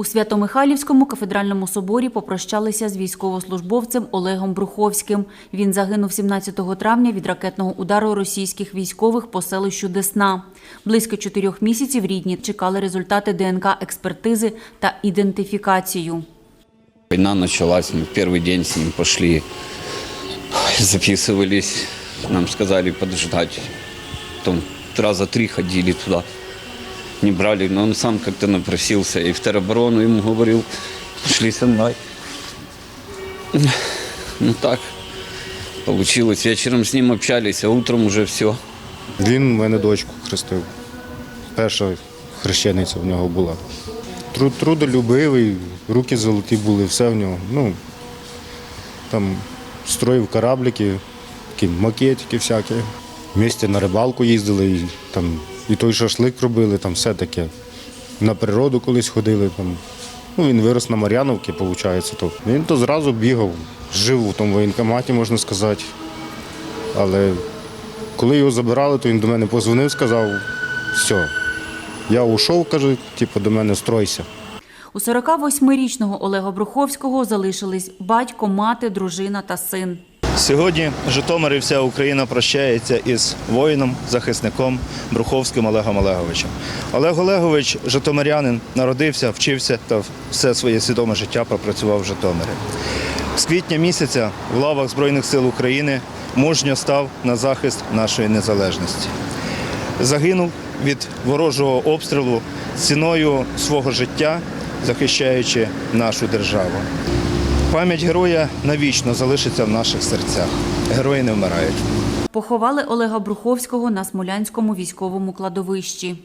У Свято-Михайлівському кафедральному соборі попрощалися з військовослужбовцем Олегом Бруховським. Він загинув 17 травня від ракетного удару російських військових по селищу Десна. Близько чотирьох місяців рідні чекали результати ДНК-експертизи та ідентифікацію. Война началась, мы в первый день с ним пошли, записывались, нам сказали подождать. Потом раза три ходили туда, не брали, но он сам как-то напросился. И в тероборону ему говорил, пошли со мной. Ну так получилось. Вечером с ним общались, а утром уже все. Він в мене дочку хрестив. Перша хрещениця в нього була. Тру- Трудолюбивий, руки золоті були, все в нього. Ну, там строїв кораблики, такі макетики всякі. Вместе на рибалку їздили, і, там, і той шашлик робили, там все таке. На природу колись ходили. Там. Ну, він вирос на Мар'яновці, виходить. То. Він то зразу бігав, жив у тому воєнкоматі, можна сказати. Але коли його забирали, то він до мене позвонив, сказав, все, я ушов, каже, типу, до мене стройся. У 48-річного Олега Бруховського залишились батько, мати, дружина та син. Сьогодні Житомир і вся Україна прощається із воїном, захисником Бруховським Олегом Олеговичем. Олег Олегович, житомирянин, народився, вчився та все своє свідоме життя пропрацював в Житомирі. З квітня місяця в лавах Збройних сил України мужньо став на захист нашої незалежності. Загинув від ворожого обстрілу ціною свого життя, захищаючи нашу державу. Пам'ять героя навічно залишиться в наших серцях. Герої не вмирають. Поховали Олега Бруховського на Смолянському військовому кладовищі.